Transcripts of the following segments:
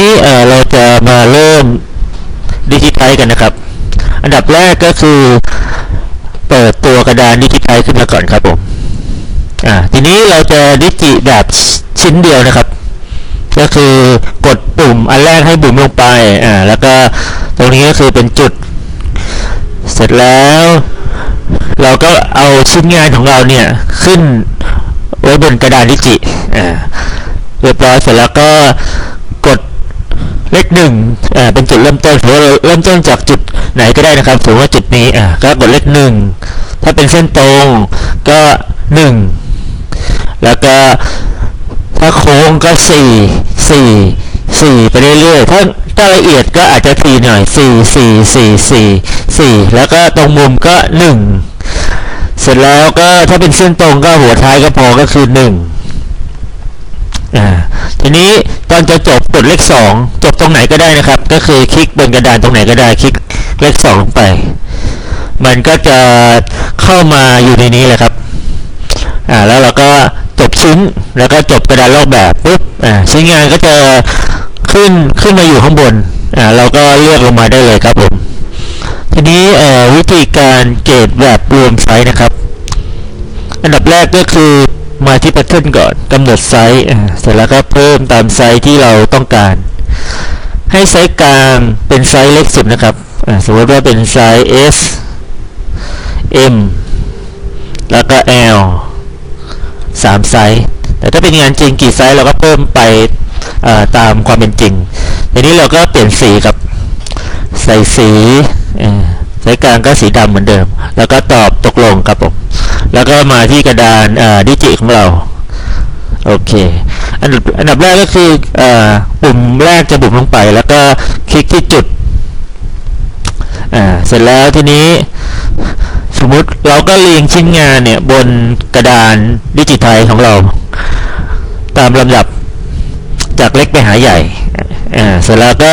นี้เราจะมาเริ่มดิจิไทกันนะครับ อันดับแรกก็คือ เปิดตัวกระดานดิจิไทขึ้นมาก่อนครับผมอ่าทีนี้เราจะดิจิแบบชิ้นเดียวนะครับ ก็คือกดปุ่มอันแรกให้บุ๋มลงไปอ่าแล้วก็ตรงนี้ก็คือเป็นจุด เสร็จแล้ว เราก็เอาชิ้นงานของเราเนี่ยขึ้นไว้บนกระดานดิจิอ่าเรียบร้อยเสร็จแล้วก็ เลขหนึ่งอ่าเป็นจุดเริ่มต้นสมมติเราเริ่มต้นจากจุดไหนก็ได้นะครับสมมติว่าจุดนี้อ่าก็กดเลขหนึ่งถ้าเป็นเส้นตรงก็หนึ่งแล้วก็ถ้าโค้งก็สี่สี่สี่ไปเรื่อยๆถ้าถ้าละเอียดก็อาจจะทีหน่อยสี่สี่สี่สี่สี่แล้วก็ตรงมุมก็หนึ่งเสร็จแล้วก็ถ้าเป็นเส้นตรงก็หัวท้ายก็พอก็คือหนึ่ง อ่าทีนี้ตอนจะจบกดเลขสองจบตรงไหนก็ได้นะครับ ก็คือคลิกบนกระดานตรงไหนก็ได้คลิกเลขสองลงไป มันก็จะเข้ามาอยู่ในนี้แหละครับอ่าแล้วเราก็จบชิ้นแล้วก็จบกระดานลอกแบบปุ๊บอ่าชิ้นงานก็จะขึ้นขึ้นมาอยู่ข้างบนอ่าเราก็เลือกลงมาได้เลยครับผมทีนี้วิธีการเกรดแบบรวมไซส์นะครับ อันดับแรกก็คือ มาที่แพทเทิร์นก่อนกำหนดไซส์เสร็จแล้วก็เพิ่มตามไซส์ที่เราต้องการ ให้ไซส์กลางเป็นไซส์เล็กสุดนะครับสมมติว่าเป็นไซส์ S M แล้วก็ L สามไซส์ แต่ถ้าเป็นงานจริงกี่ไซส์เราก็เพิ่มไปาตามความเป็นจริง ทีนี้เราก็เปลี่ยนสีครับใส่สีเอ่อสายกลางก็สีดำเหมือนเดิม แล้วก็ตอบตกลงครับผม แล้วก็มาที่กระดานดิจิของเรา โอเค อันดับอันดับแรกก็คืออปุ่มแรกจะบุ่มลงไป แล้วก็คลิกที่จุด เสร็จแล้วทีนี้สมมุติเราก็เรียงชิ้นงานเนี่ยบนกระดานดิจิทัลของเรา ตามลำดับจากเล็กไปหาใหญ่ อ่า เสร็จแล้วก็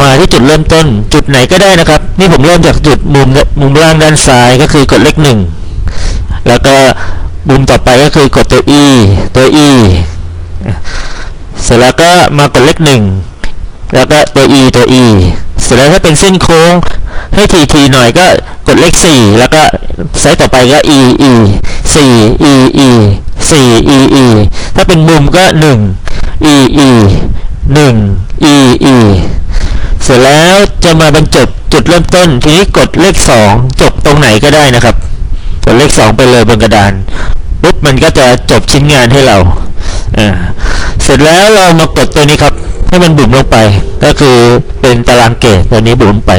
มาที่จุดเริ่มต้นจุดไหนก็ได้นะครับ นี่ผมเริ่มจากจุดมุมมุมล่างด้านซ้ายก็คือกดเลขหนึ่ง แล้วก็มุมต่อไปก็คือกดตัว E ตัว E เสร็จแล้วก็มากดเลขหนึ่งแล้วก็ตัว E ตัว E เสร็จแล้วถ้าเป็นเส้นโค้งให้ทีทีหน่อยก็กดเลขสี่แล้วก็ไซส์ต่อไปก็ E E สี่ E E สี่ E E ถ้าเป็นมุมก็หนึ่ง E E หนึ่ง E E เสร็จแล้วจะมาบรรจบจุดเริ่มต้น ทีนี้กดเลขสองจบตรงไหนก็ได้นะครับ กดเลขสองไปเลยบนกระดานปุ๊บมันก็จะจบชิ้นงานให้เราเสร็จแล้วเรามากดตัวนี้ครับ ให้มันบุ๋มลงไป ก็คือเป็นตารางเกตตัวนี้บุ๋มไป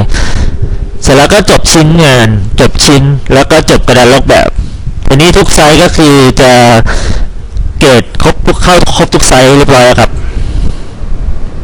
เสร็จแล้วก็จบชิ้นงาน จบชิ้นแล้วก็จบกระดานลอกแบบทีนี้ทุกไซส์ก็คือจะเกรดครบทุกเข้าครบทุกไซส์เรียบร้อยครับ